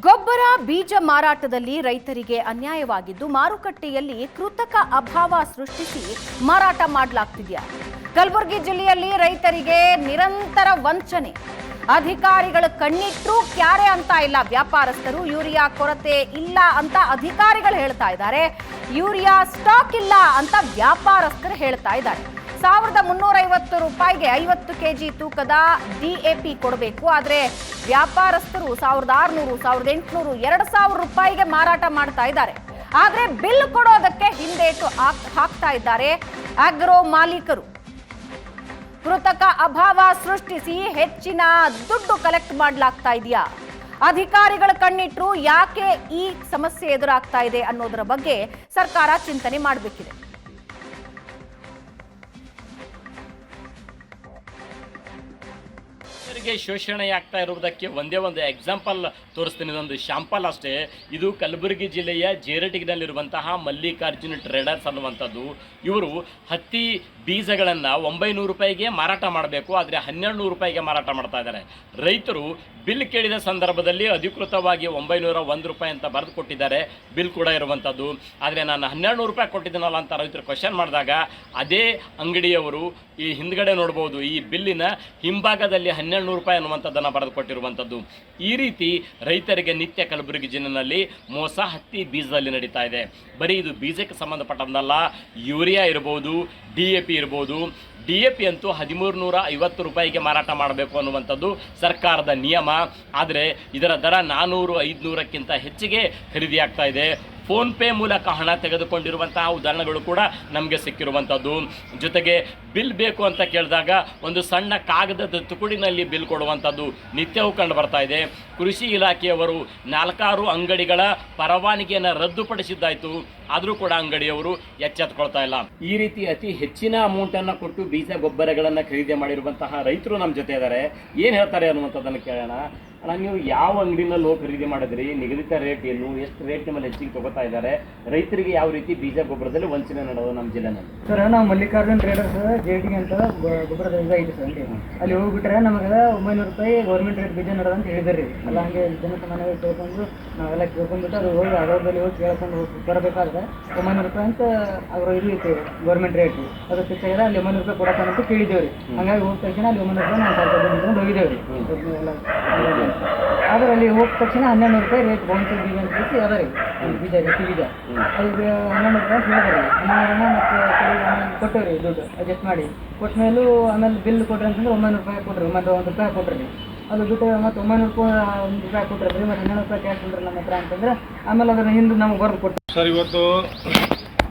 ಗೊಬ್ಬರ, ಬೀಜ ಮಾರಾಟದಲ್ಲಿ ರೈತರಿಗೆ ಅನ್ಯಾಯವಾಗಿದ್ದು ಮಾರುಕಟ್ಟೆಯಲ್ಲಿ ಕೃತಕ ಅಭಾವ ಸೃಷ್ಟಿಸಿ ಮಾರಾಟ ಮಾಡಲಾಗ್ತಿದೆಯಾ? ಕಲಬುರಗಿ ಜಿಲ್ಲೆಯಲ್ಲಿ ರೈತರಿಗೆ ನಿರಂತರ ವಂಚನೆ. ಅಧಿಕಾರಿಗಳು ಕಣ್ಣಿಟ್ಟರೂ ಕ್ಯಾರೆ ಅಂತ ಇಲ್ಲ ವ್ಯಾಪಾರಸ್ಥರು, ಯೂರಿಯಾ ಕೊರತೆ ಇಲ್ಲ ಅಂತ ಅಧಿಕಾರಿಗಳು ಹೇಳ್ತಾ ಇದ್ದಾರೆ. ಯೂರಿಯಾ ಸ್ಟಾಕ್ ಇಲ್ಲ ಅಂತ ವ್ಯಾಪಾರಸ್ಥರು ಹೇಳ್ತಾ ಇದ್ದಾರೆ. ಸಾವಿರದ ಮುನ್ನೂರೈವತ್ತು ರೂಪಾಯಿಗೆ ಐವತ್ತು ಕೆ ಜಿ ತೂಕದ ಡಿಎಪಿ ಕೊಡಬೇಕು. ಆದರೆ ವ್ಯಾಪಾರಸ್ಥರು ಸಾವಿರದ ಆರುನೂರು, ಸಾವಿರದ ಎಂಟುನೂರು, ಎರಡು ಸಾವಿರ ರೂಪಾಯಿಗೆ ಮಾರಾಟ ಮಾಡ್ತಾ ಇದ್ದಾರೆ. ಆದರೆ ಬಿಲ್ ಕೊಡೋದಕ್ಕೆ ಹಿಂದೇಟು ಹಾಕ್- ಹಾಕ್ತಾ ಇದ್ದಾರೆ ಆಗ್ರೋ ಮಾಲೀಕರು. ಕೃತಕ ಅಭಾವ ಸೃಷ್ಟಿಸಿ ಹೆಚ್ಚಿನ ದುಡ್ಡು ಕಲೆಕ್ಟ್ ಮಾಡಲಾಗ್ತಾ ಇದೆಯಾ? ಅಧಿಕಾರಿಗಳ ಕಣ್ಣಿಟ್ಟರು ಯಾಕೆ ಈ ಸಮಸ್ಯೆ ಎದುರಾಗ್ತಾ ಇದೆ ಅನ್ನೋದರ ಬಗ್ಗೆ ಸರ್ಕಾರ ಚಿಂತನೆ ಮಾಡಬೇಕಿದೆ. ರೈತರಿಗೆ ಶೋಷಣೆ ಆಗ್ತಾ ಇರುವುದಕ್ಕೆ ಒಂದೇ ಒಂದು ಎಕ್ಸಾಂಪಲ್ ತೋರಿಸ್ತೀನಿ. ಇದೊಂದು ಶಾಂಪಲ್ ಅಷ್ಟೇ. ಇದು ಕಲಬುರಗಿ ಜಿಲ್ಲೆಯ ಜೇರಟಿಗಿನಲ್ಲಿರುವಂತಹ ಮಲ್ಲಿಕಾರ್ಜುನ ಟ್ರೇಡರ್ಸ್ ಅನ್ನುವಂಥದ್ದು. ಇವರು ಹತ್ತಿ ಬೀಜಗಳನ್ನು ಒಂಬೈನೂರು ರೂಪಾಯಿಗೆ ಮಾರಾಟ ಮಾಡಬೇಕು, ಆದರೆ ಹನ್ನೆರಡು ನೂರು ರೂಪಾಯಿಗೆ ಮಾರಾಟ ಮಾಡ್ತಾ ಇದ್ದಾರೆ. ರೈತರು ಬಿಲ್ ಕೇಳಿದ ಸಂದರ್ಭದಲ್ಲಿ ಅಧಿಕೃತವಾಗಿ ಒಂಬೈನೂರ ಒಂದು ರೂಪಾಯಿ ಅಂತ ಬರೆದು ಕೊಟ್ಟಿದ್ದಾರೆ. ಬಿಲ್ ಕೂಡ ಇರುವಂಥದ್ದು. ಆದರೆ ನಾನು ಹನ್ನೆರಡು ನೂರು ರೂಪಾಯಿ ಕೊಟ್ಟಿದ್ದೀನಲ್ಲ ಅಂತ ರೈತರು ಕ್ವಶನ್ ಮಾಡಿದಾಗ, ಅದೇ ಅಂಗಡಿಯವರು ಈ ಹಿಂದ್ಗಡೆ ನೋಡ್ಬೋದು, ಈ ಬಿಲ್ಲಿನ ಹಿಂಭಾಗದಲ್ಲಿ ಹನ್ನೆರಡು ನೂರು ರೂಪಾಯಿ ಅನ್ನುವಂಥದ್ದನ್ನು ಬರೆದುಕೊಟ್ಟಿರುವಂಥದ್ದು ಈ ರೀತಿ ರೈತರಿಗೆ ನಿತ್ಯ ಕಲಬುರಗಿ ಜಿಲ್ಲೆನಲ್ಲಿ ಮೋಸ, ಹತ್ತಿ ಬೀಜದಲ್ಲಿ ನಡೀತಾ ಇದೆ. ಬರೀ ಇದು ಬೀಜಕ್ಕೆ ಸಂಬಂಧಪಟ್ಟದ್ದಲ್ಲ ಯೂರಿಯಾ ಇರ್ಬೋದು, ಡಿ ಎ ಪಿ ಇರ್ಬೋದು. ಡಿ ಎ ಪಿ ಅಂತೂ ಹದಿಮೂರು ನೂರ ಐವತ್ತು ರೂಪಾಯಿಗೆ ಮಾರಾಟ ಮಾಡಬೇಕು ಅನ್ನುವಂಥದ್ದು ಸರ್ಕಾರದ ನಿಯಮ. ಆದರೆ ಇದರ ದರ ನಾನ್ನೂರು ಐದುನೂರಕ್ಕಿಂತ ಹೆಚ್ಚಿಗೆ ಖರೀದಿಯಾಗ್ತಾ ಇದೆ. ಫೋನ್ ಪೇ ಮೂಲಕ ಹಣ ತೆಗೆದುಕೊಂಡಿರುವಂತಹ ಉದಾಹರಣೆಗಳು ಕೂಡ ನಮಗೆ ಸಿಕ್ಕಿರುವಂಥದ್ದು ಜೊತೆಗೆ ಬಿಲ್ ಬೇಕು ಅಂತ ಕೇಳಿದಾಗ ಒಂದು ಸಣ್ಣ ಕಾಗದದ ತುಕುಡಿನಲ್ಲಿ ಬಿಲ್ ಕೊಡುವಂಥದ್ದು ನಿತ್ಯವೂ ಕಂಡು ಬರ್ತಾ ಇದೆ. ಕೃಷಿ ಇಲಾಖೆಯವರು ನಾಲ್ಕಾರು ಅಂಗಡಿಗಳ ಪರವಾನಗಿಯನ್ನು ರದ್ದುಪಡಿಸಿದ್ದಾಯಿತು. ಆದರೂ ಕೂಡ ಅಂಗಡಿಯವರು ಎಚ್ಚೆತ್ಕೊಳ್ತಾ ಇಲ್ಲ. ಈ ರೀತಿ ಅತಿ ಹೆಚ್ಚಿನ ಅಮೌಂಟನ್ನು ಕೊಟ್ಟು ಬೀಜ ಗೊಬ್ಬರಗಳನ್ನು ಖರೀದಿ ಮಾಡಿರುವಂತಹ ರೈತರು ನಮ್ಮ ಜೊತೆ ಇದ್ದಾರೆ ಏನು ಹೇಳ್ತಾರೆ ಅನ್ನುವಂಥದ್ದನ್ನು ಕೇಳೋಣ. ಅಣ್ಣ ನೀವು ಯಾವ ಅಂಗಡಿನಲ್ಲಿ ಹೋಗಿ ಖರೀದಿ ಮಾಡಿದ್ರಿ? ನಿಗದಿತ ರೇಟ್ ಏನು? ಎಷ್ಟು ರೇಟ್ ನಿಮ್ಮಲ್ಲಿ ಹೆಚ್ಚಿಗೆ ತಗೋತಾ ಇದ್ದಾರೆ? ರೈತರಿಗೆ ಯಾವ ರೀತಿ ಬೀಜ ಗೊಬ್ಬರದಲ್ಲಿ ವಂಚನೆ ನಡೋದು ನಮ್ಮ ಜಿಲ್ಲೆನಲ್ಲಿ? ಸರ್ ನಾವು ಮಲ್ಲಿಕಾರ್ಜುನ್ ಟ್ರೇಡರ್ಸ್ ಜೇಟಿಗೆ ಅಂತ ಗೊ- ಗೊಬ್ಬರದ ಇದು ಐತಿ ಸರ್ ಅಲ್ಲಿ ಹೋಗ್ಬಿಟ್ರೆ ನಮಗೆ ಒಂಬೈನೂರು ರೂಪಾಯಿ ಗೌರ್ಮೆಂಟ್ ರೇಟ್ ಬೀಜ ನಡೆದ ಅಂತ ಹೇಳಿದ್ರಿ ಅಲ್ಲ ಹಂಗೆ ಜನಸಾಮಾನ್ಯವಾಗಿ ಕೇಳ್ಕೊಂಡು ನಾವೆಲ್ಲ ಕೇಳ್ಕೊಂಡ್ಬಿಟ್ಟು ಅದು ಹೋಗಿ ಆಗೋದಲ್ಲಿ ಹೋಗಿ ಕೇಳ್ಕೊಂಡು ಹೋಗಿ ಬರಬೇಕಾದ್ರೆ ಒಂಬೈನೂರು ರೂಪಾಯಿ ಅಂತ ಅವರು ಇದು ಇತ್ತು ಗೌರ್ಮೆಂಟ್ ರೇಟ್ ಅದು ಫಿಕ್ಸ್ ಅಲ್ಲಿ ಒಂಬೈನೂರು ರೂಪಾಯಿ ಕೊಡಕ್ಕೆ ಅಂತ ಕೇಳಿದ್ದೇವ್ರಿ ಹಂಗಾಗಿ ಹೋಗ್ತಾ ತಕ್ಷಣ ಅಲ್ಲಿ ಒಂಬೈನೂರು ರೂಪಾಯಿ ನಾವು ಹೋಗಿದ್ದೇವೆ ರೀ. ಆದ್ರೆ ಅಲ್ಲಿ ಹೋದ ತಕ್ಷಣ ಹನ್ನೆರಡು ರೂಪಾಯಿ ರೇಟ್ ಬೌನ್ಸ್ ಬೀಜ ಅಂತ ಹೇಳಿ ಅದ ರೀ ಬೀಜ ಗಟ್ಟಿ ಬೀಜ ಅದು ಹನ್ನೆರಡು ರೂಪಾಯಿ ಹೇಳಿದ್ರಿ ಹನ್ನೆರಡು ಮತ್ತೆ ಕೊಟ್ಟವ್ರಿ ದುಡ್ಡು ಅಡ್ಜಸ್ಟ್ ಮಾಡಿ. ಕೊಟ್ಟ ಮೇಲೂ ಆಮೇಲೆ ಬಿಲ್ ಕೊಟ್ರಿ ಅಂತಂದ್ರೆ ಒಂಬೈನೂರು ರೂಪಾಯಿ ಕೊಟ್ರಿ ಮತ್ತು ಒಂದು ರೂಪಾಯಿ ಕೊಟ್ರಿ ಅದು ಬಿಟ್ಟು ಮತ್ತು ಒಂಬೈನೂರು ರೂಪಾಯಿ ಒಂದು ರೂಪಾಯಿ ಕೊಟ್ಟರೆ ಮತ್ತು ಹನ್ನೆರಡು ರೂಪಾಯಿ ಕ್ಯಾಶ್ ಕೊಟ್ಟರೆ ನಮ್ಮ ಹತ್ರ ಅಂತಂದ್ರೆ ಆಮೇಲೆ ಅದನ್ನು ಹಿಂದೆ ನಮಗೆ ಬರೆದು ಕೊಟ್ಟು ಸರ್ ಇವತ್ತು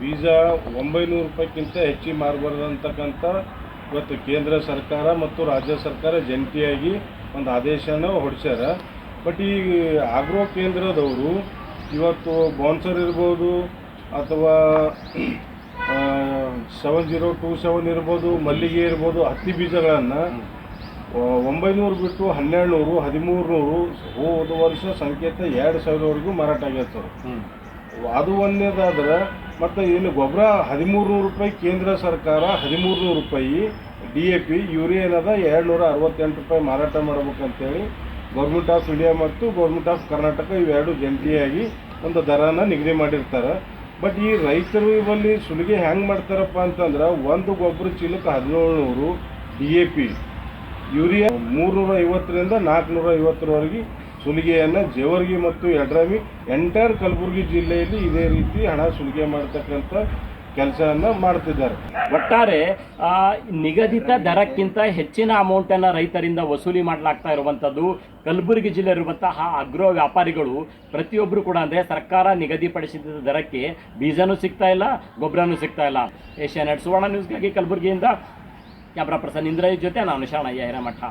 ಬೀಜ ಒಂಬೈನೂರು ರೂಪಾಯಿಗಿಂತ ಹೆಚ್ಚಿಗೆ ಮಾರಬಾರ್ದು ಅಂತಕ್ಕಂಥ ಇವತ್ತು ಕೇಂದ್ರ ಸರ್ಕಾರ ಮತ್ತು ರಾಜ್ಯ ಸರ್ಕಾರ ಜಂಟಿಯಾಗಿ ಒಂದು ಆದೇಶನ ಹೊಡಿಸ್ಯಾರ. ಬಟ್ ಈ ಆಗ್ರೋ ಕೇಂದ್ರದವರು ಇವತ್ತು ಬೌನ್ಸರ್ ಇರ್ಬೋದು ಅಥವಾ ಸೆವೆನ್ ಜೀರೋ ಟೂ ಸೆವೆನ್ ಇರ್ಬೋದು, ಮಲ್ಲಿಗೆ ಇರ್ಬೋದು, ಹತ್ತಿ ಬೀಜಗಳನ್ನು ಒಂಬೈನೂರು ಬಿಟ್ಟು ಹನ್ನೆರಡು ನೂರು ಹದಿಮೂರು ನೂರು ಹೋದ ವರ್ಷ ಸಂಕೇತ ಎರಡು ಸಾವಿರವರೆಗೂ ಮಾರಾಟ ಸರ್. ಅದು ಒಂದೇದಾದ್ರೆ, ಮತ್ತು ಇಲ್ಲಿ ಗೊಬ್ಬರ ಹದಿಮೂರು ನೂರು ರೂಪಾಯಿ, ಕೇಂದ್ರ ಸರ್ಕಾರ ಹದಿಮೂರು ನೂರು ರೂಪಾಯಿ ಡಿ ಎ ಪಿ ಯೂರಿಯಾ ಏನದ ಎರಡು ನೂರ ಅರವತ್ತೆಂಟು ರೂಪಾಯಿ ಮಾರಾಟ ಮಾಡ್ಬೇಕಂತೇಳಿ ಗೌರ್ಮೆಂಟ್ ಆಫ್ ಇಂಡಿಯಾ ಮತ್ತು ಗೌರ್ಮೆಂಟ್ ಆಫ್ ಕರ್ನಾಟಕ ಇವೆರಡು ಜಂಟಿಯಾಗಿ ಒಂದು ದರನ ನಿಗದಿ ಮಾಡಿರ್ತಾರೆ. ಬಟ್ ಈ ರೈತರು ಇವಲ್ಲಿ ಸುಲಿಗೆ ಹೆಂಗೆ ಮಾಡ್ತಾರಪ್ಪ ಅಂತಂದ್ರೆ, ಒಂದು ಗೊಬ್ಬರ ಚೀಲಕ್ಕೆ ಹದಿನೇಳು ನೂರು ಡಿ ಎ ಪಿ ಯೂರಿಯಾ ಮೂರ್ನೂರ ಐವತ್ತರಿಂದ ನಾಲ್ಕುನೂರ ಐವತ್ತರವರೆಗೆ ಸುಲಿಗೆಯನ್ನು ಜೇವರ್ಗಿ ಮತ್ತು ಯಡ್ರಾಮಿ ಎಂಟೈರ್ ಕಲಬುರಗಿ ಜಿಲ್ಲೆಯಲ್ಲಿ ಇದೇ ರೀತಿ ಹಣ ಸುಲಿಗೆ ಮಾಡ್ತಕ್ಕಂಥ ಕೆಲಸವನ್ನು ಮಾಡ್ತಿದ್ದಾರೆ. ಒಟ್ಟಾರೆ ನಿಗದಿತ ದರಕ್ಕಿಂತ ಹೆಚ್ಚಿನ ಅಮೌಂಟನ್ನು ರೈತರಿಂದ ವಸೂಲಿ ಮಾಡಲಾಗ್ತಾ ಇರುವಂಥದ್ದು ಕಲಬುರಗಿ ಜಿಲ್ಲೆ ಇರುವಂತಹ ಅಗ್ರೋ ವ್ಯಾಪಾರಿಗಳು. ಪ್ರತಿಯೊಬ್ಬರು ಕೂಡ ಅಂದರೆ ಸರ್ಕಾರ ನಿಗದಿಪಡಿಸಿದ ದರಕ್ಕೆ ಬೀಜನೂ ಸಿಗ್ತಾ ಇಲ್ಲ, ಗೊಬ್ಬರನೂ ಸಿಗ್ತಾ ಇಲ್ಲ. ಏಷ್ಯಾ ನೆಟ್ ಸುವರ್ಣ ನ್ಯೂಸ್ಗಾಗಿ ಕಲಬುರಗಿಯಿಂದ ಕ್ಯಾಮ್ರಾ ಪರ್ಸನ್ ಇಂದ್ರಯ್ಯ ಜೊತೆ ನಾನು ಶರಣಯ್ಯ ಹಿರೇಮಠ.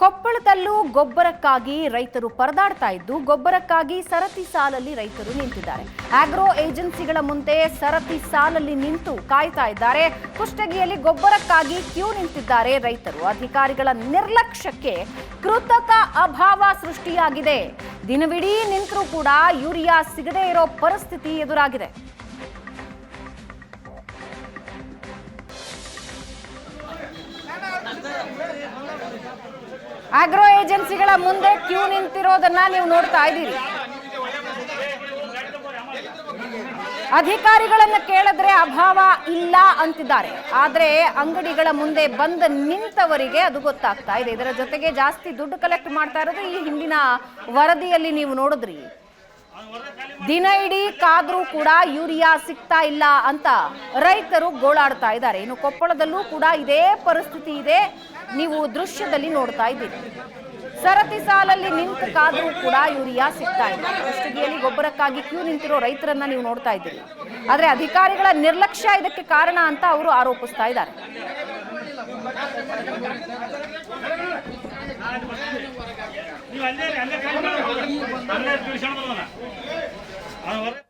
ಕೊಪ್ಪಳದಲ್ಲೂ ಗೊಬ್ಬರಕ್ಕಾಗಿ ರೈತರು ಪರದಾಡ್ತಾ ಇದ್ದು, ಗೊಬ್ಬರಕ್ಕಾಗಿ ಸರತಿ ಸಾಲಲ್ಲಿ ರೈತರು ನಿಂತಿದ್ದಾರೆ. ಆಗ್ರೋ ಏಜೆನ್ಸಿಗಳ ಮುಂದೆ ಸರತಿ ಸಾಲಲ್ಲಿ ನಿಂತು ಕಾಯ್ತಾ ಇದ್ದಾರೆ. ಕುಷ್ಟಗಿಯಲ್ಲಿ ಗೊಬ್ಬರಕ್ಕಾಗಿ ಕ್ಯೂ ನಿಂತಿದ್ದಾರೆ ರೈತರು. ಅಧಿಕಾರಿಗಳ ನಿರ್ಲಕ್ಷ್ಯಕ್ಕೆ ಕೃತಕ ಅಭಾವ ಸೃಷ್ಟಿಯಾಗಿದೆ. ದಿನವಿಡೀ ನಿಂತರೂ ಕೂಡ ಯೂರಿಯಾ ಸಿಗದೇ ಇರೋ ಪರಿಸ್ಥಿತಿ ಎದುರಾಗಿದೆ. ಆಗ್ರೋ ಏಜೆನ್ಸಿಗಳ ಮುಂದೆ ಕ್ಯೂ ನಿಂತಿರೋದನ್ನ ನೀವು ನೋಡ್ತಾ ಇದ್ದೀರಿ. ಅಧಿಕಾರಿಗಳನ್ನ ಕೇಳಿದ್ರೆ ಅಭಾವ ಇಲ್ಲ ಅಂತಿದ್ದಾರೆ. ಆದ್ರೆ ಅಂಗಡಿಗಳ ಮುಂದೆ ಬಂದ ನಿಂತವರಿಗೆ ಅದು ಗೊತ್ತಾಗ್ತಾ ಇದೆ. ಇದರ ಜೊತೆಗೆ ಜಾಸ್ತಿ ದುಡ್ಡು ಕಲೆಕ್ಟ್ ಮಾಡ್ತಾ ಇರೋದು ಈ ಹಿಂದಿನ ವರದಿಯಲ್ಲಿ ನೀವು ನೋಡಿದ್ರಿ. ದಿನ ಇಡೀ ಕಾದ್ರೂ ಕೂಡ ಯೂರಿಯಾ ಸಿಗ್ತಾ ಇಲ್ಲ ಅಂತ ರೈತರು ಗೋಳಾಡ್ತಾ ಇದ್ದಾರೆ. ಇನ್ನು ಕೊಪ್ಪಳದಲ್ಲೂ ಕೂಡ ಇದೇ ಪರಿಸ್ಥಿತಿ ಇದೆ. ನೀವು ದೃಶ್ಯದಲ್ಲಿ ನೋಡ್ತಾ ಇದ್ದೀರಿ. ಸರತಿ ಸಾಲಲ್ಲಿ ನಿಂತು ಕಾದರೂ ಕೂಡ ಯೂರಿಯಾ ಸಿಗ್ತಾ ಇಲ್ಲ. ಕುಷ್ಟಗಿಯಲ್ಲಿ ಗೊಬ್ಬರಕ್ಕಾಗಿ ಕ್ಯೂ ನಿಂತಿರೋ ರೈತರನ್ನ ನೀವು ನೋಡ್ತಾ ಇದ್ದೀರಿ. ಆದ್ರೆ ಅಧಿಕಾರಿಗಳ ನಿರ್ಲಕ್ಷ್ಯ ಇದಕ್ಕೆ ಕಾರಣ ಅಂತ ಅವರು ಆರೋಪಿಸ್ತಾ ಇದ್ದಾರೆ. ಇದು